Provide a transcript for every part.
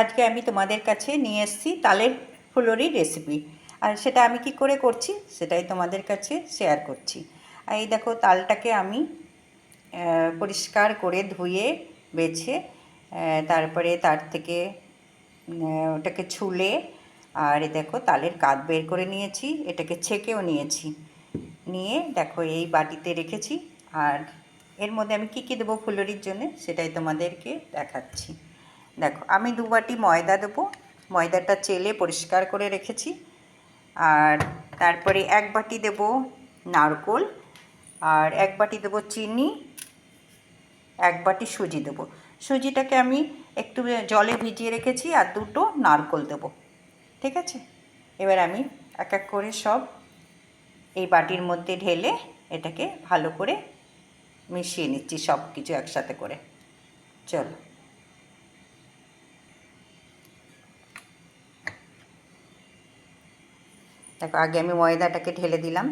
আজকে আমি তোমাদের কাছে নিয়ে এসেছি তালের ফুলরি রেসিপি আর সেটা আমি কি করে করছি, সেটাই তোমাদের কাছে শেয়ার করছি। আর এই দেখো, তালটাকে আমি পরিষ্কার করে ধুয়ে বেছে তারপরে তার থেকে ওটাকে ছুলে, আর দেখো, তালের কাঠ বের করে নিয়েছি, এটাকে ছেঁকেও নিয়েছি। নিয়ে দেখো, এই বাটিতে রেখেছি। আর এর মধ্যে আমি কী কী দেবো ফুলরির জন্য, সেটাই তোমাদেরকে দেখাচ্ছি। দেখো, আমি দু বাটি ময়দা দেবো। ময়দাটা চেলে পরিষ্কার করে রেখেছি। আর তারপরে এক বাটি দেবো নারকোল। আর এক বাটি দেবো চিনি। এক বাটি সুজি দেবো। সুজিটাকে আমি একটু জলে ভিজিয়ে রেখেছি আর দুটো নারকোল দেবো। ঠিক আছে? এবার আমি এক এক করে সব এই বাটির মধ্যে ঢেলে এটাকে ভালো করে মিশিয়ে নিচ্ছি সব কিছু একসাথে করে। চলো। দেখো, আগে আমি ময়দাটাকে ঢেলে দিলাম।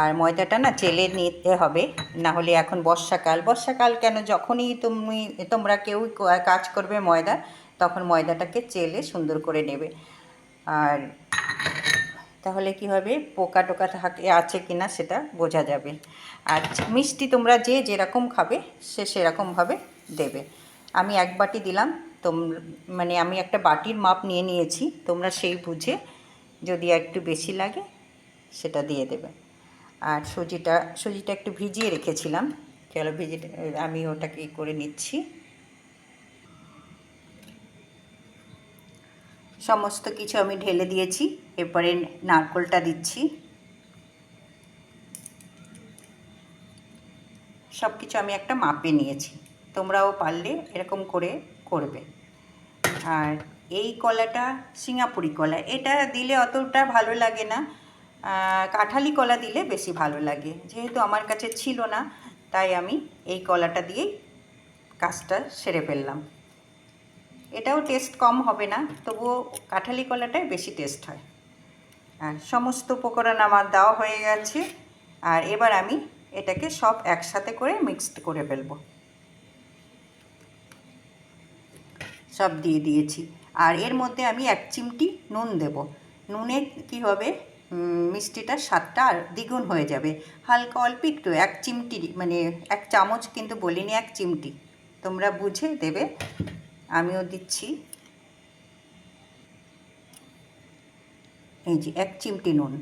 আর ময়দাটা না চেলে নিতে হবে, না হলে এখন বর্ষাকাল। বর্ষাকাল কেন? যখনই তুমি, তোমরা কেউ কাজ করবে ময়দা, তখন ময়দাটাকে চেলে সুন্দর করে নেবে। আর তাহলে কি হবে? পোকা টোকা থাকে, আছে কি না সেটা বোঝা যাবে। আর মিষ্টি তোমরা যে যেরকম খাবে, সে সেরকমভাবে দেবে। আমি এক বাটি দিলাম, তোম মানে আমি একটা বাটির মাপ নিয়ে নিয়েছি, তোমরা সেই বুঝে যদি একটু বেশি লাগে, সেটা দিয়ে দেবে। আর সুজিটা সুজিটা একটু ভিজিয়ে রেখেছিলাম। চলো ভিজিয়ে, আমি ওটাকে করে নিচ্ছি। সমস্ত কিছু আমি ঢেলে দিয়েছি, এরপরে নারকোলটা দিচ্ছি। সব কিছু আমি একটা মাপে নিয়েছি। তোমরাও পারলে এরকম করে করবে। আর এই কলাটা, সিঙ্গাপুরি কলা, এটা দিলে অতটা ভালো লাগে না। কাঁঠালি কলা দিলে বেশি ভালো লাগে। যেহেতু আমার কাছে ছিল না, তাই আমি এই কলাটা দিয়েই কাজটা সেরে ফেললাম। এটাও টেস্ট কম হবে না, তবুও কাঁঠালি কলাটাই বেশি টেস্ট হয়। আর সমস্ত উপকরণ আমার দেওয়া হয়ে গেছে, আর এবার আমি এটাকে সব একসাথে করে মিক্সড করে ফেলব। সব দিয়ে দিয়েছি। আর এর মধ্যে আমি এক চিমটি নুন দেব। নুনে কি হবে? মিষ্টিটা মিষ্টিটার স্বাদটা আর দ্বিগুণ হয়ে যাবে। হালকা অল্প একটু, এক চিমটি মানে এক চামচ কিন্তু বলিনি, এক চিমটি। তোমরা বুঝে দেবে। আমিও দিচ্ছি। এই যে, এক চিমটি নুন।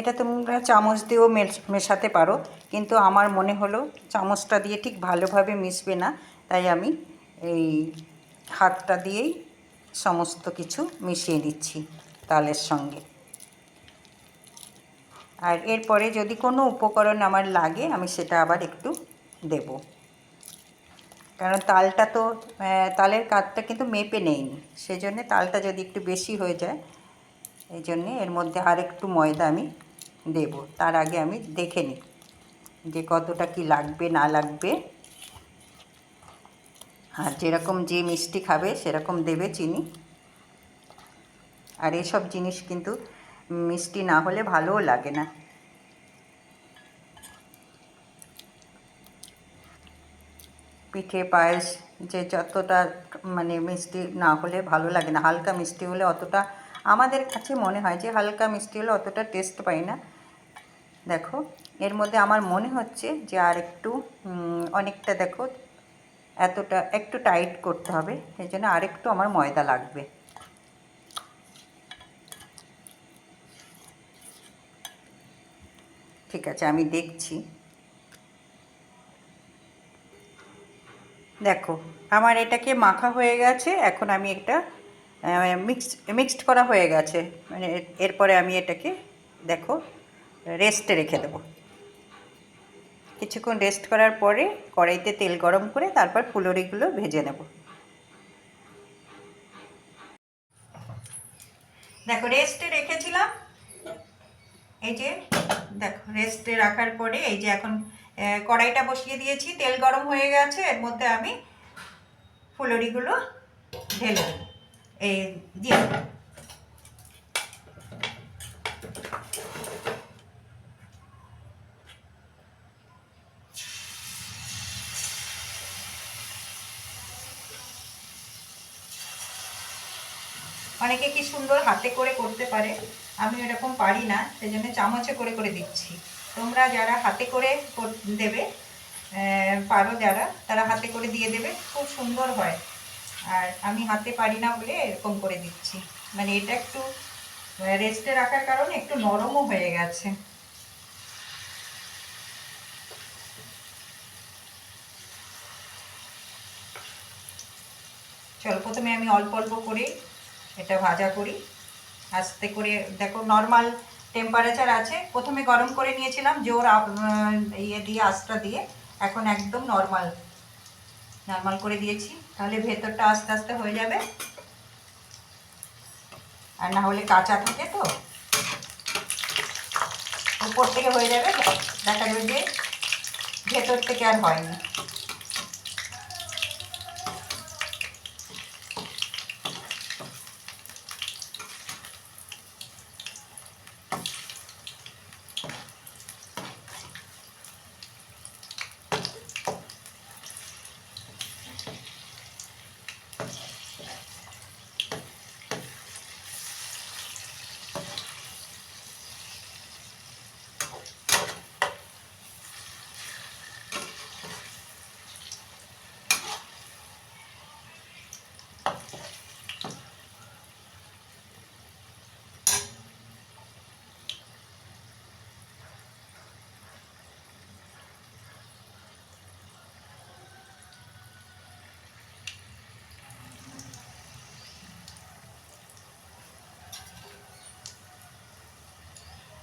এটা তোমরা চামচ দিয়েও মেশ- মেশাতে পারো। কিন্তু আমার মনে হলো চামচটা দিয়ে ঠিক ভালোভাবে মিশবে না। তাই আমি এই হাতটা দিয়েই সমস্ত কিছু মিশিয়ে দিচ্ছি তালের সঙ্গে। আর এরপরে যদি কোনো উপকরণ আমার লাগে, আমি সেটা আবার একটু দেব। কারণ তালটা তো তালের কাঠটা কিন্তু মেপে নেইনি। সেজন্য তালটা যদি একটু বেশি হয়ে যায়, এই জন্যে এর মধ্যে আর একটু ময়দা আমি দেব। তার আগে আমি দেখে নিই যে কতটা কি লাগবে, না লাগবে। আর যেরকম যে মিষ্টি খাবে, সেরকম দেবে চিনি। আর এসব জিনিস কিন্তু মিষ্টি না হলে ভালোও লাগে না। পিঠে, পায়েস, যে যতটা মানে মিষ্টি না হলে ভালো লাগে না। হালকা মিষ্টি হলে অতটা আমাদের কাছে মনে হয় যে হালকা মিষ্টি হলে অতটা টেস্ট পাই না। দেখো, এর মধ্যে আমার মনে হচ্ছে যে আর একটু অনেকটা দেখো, এতটা, একটু টাইট করতে হবে। এই জন্য আরেকটু আমার ময়দা লাগবে। ঠিক আছে, আমি দেখছি। দেখো, আমার এটাকে মাখা হয়ে গেছে, এখন আমি এটা মিক্সড মিক্সড করা হয়ে গেছে। মানে এরপরে আমি এটাকে, দেখো রেস্টে রেখে দেবো। কিছুক্ষণ রেস্ট করার পরে কড়াইতে তেল গরম করে তারপর ফুলরিগুলো ভেজে নেব। দেখো রেস্টে রেখেছিলাম। এই যে, দেখো রেস্টে রাখার পরে এই যে এখন কড়াইটা বসিয়ে দিয়েছি, তেল গরম হয়ে গেছে, এর মধ্যে আমি ফুলরিগুলো ঢেলে এই দিয়ে অনেকে কি সুন্দর হাতে করে করতে পারে? আমি এরকম পারি না সেই জন্য চামচে করে করে দিচ্ছি। তোমরা যারা হাতে করে দেবে পারো যারা, তারা হাতে করে দিয়ে দেবে, খুব সুন্দর হয়। আর আমি হাতে পারি না বলে এরকম করে দিচ্ছি। মানে এটা একটু রেস্টে রাখার কারণে একটু নরমও হয়ে গেছে। চলো প্রথমে আমি অল্প অল্প করে। এটা ভাজা করি। আস্তে করে, দেখো নর্মাল টেম্পারেচার আছে। প্রথমে গরম করে নিয়েছিলাম জোর ইয়ে দিয়ে, আঁচটা দিয়ে। এখন একদম নর্মাল নর্মাল করে দিয়েছি। তাহলে ভেতরটা আস্তে আস্তে হয়ে যাবে। আর না হলে কাঁচা থাকে তো। উপর থেকে হয়ে যাবে। দেখা যাবে যে ভেতর থেকে আর হয়নি।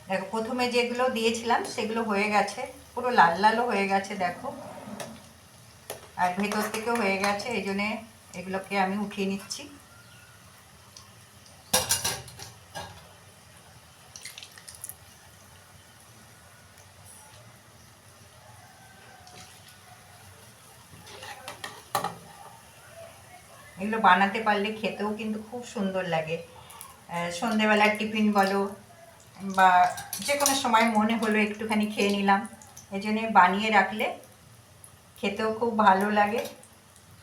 দেখো, প্রথমে যেগুলো দিয়েছিলাম, সেগুলো হয়ে গেছে। পুরো লাল লালও হয়ে গেছে, দেখো। আর ভেতর থেকেও হয়ে গেছে, এই জন্যে এগুলোকে আমি উঠিয়ে নিচ্ছি। এগুলো বানাতে পারলে খেতেও কিন্তু খুব সুন্দর লাগে। সন্ধেবেলার টিফিন বলো বা যে কোনো সময় মনে হলো একটুখানি খেয়ে নিলাম। এই জন্যে বানিয়ে রাখলে খেতেও খুব ভালো লাগে।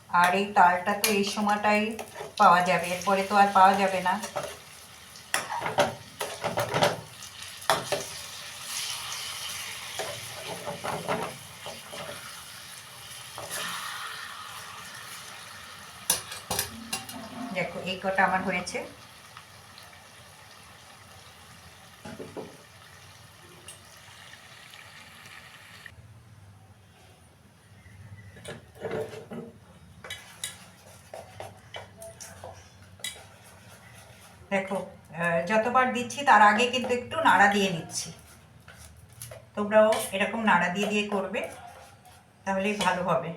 আর এই তালটা তো এই সময়টাই পাওয়া যাবে। এরপরে তো আর পাওয়া যাবে না। দেখো, এই কটা আমার হয়েছে। দেখো যতবার দিচ্ছি তার আগে কিন্তু একটু নাড়া দিয়ে নিচ্ছি। তোমরাও এরকম নাড়া দিয়ে দিয়ে করবে, তাহলেই ভালো হবে।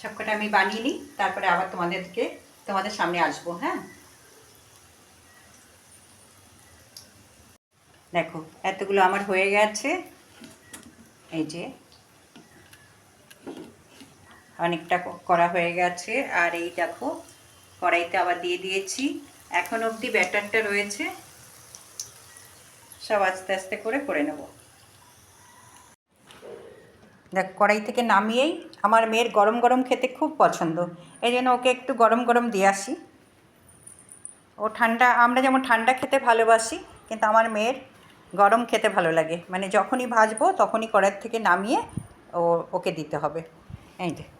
সবকটা আমি বানিয়ে নিই, তারপরে আবার তোমাদেরকে, তোমাদের সামনে আসব হ্যাঁ? দেখো, এতগুলো আমার হয়ে গেছে। এই যে, অনেকটা করা হয়ে গেছে, আর এই দেখো, কড়াইতে আবার দিয়ে দিয়েছি। এখন অবধি ব্যাটারটা রয়েছে, সব আস্তে আস্তে করে করে নেব। দেখ, কড়াই থেকে নামিয়েই আমার মেয়ের গরম গরম খেতে খুব পছন্দ। এই জন্য ওকে একটু গরম গরম দিয়ে আসি। ও ঠান্ডা, আমরা যেমন ঠান্ডা খেতে ভালোবাসি, কিন্তু আমার মেয়ের গরম খেতে ভালো লাগে। মানে যখনই ভাজবো তখনই কড়াই থেকে নামিয়ে ও, ওকে দিতে হবে। এই যে।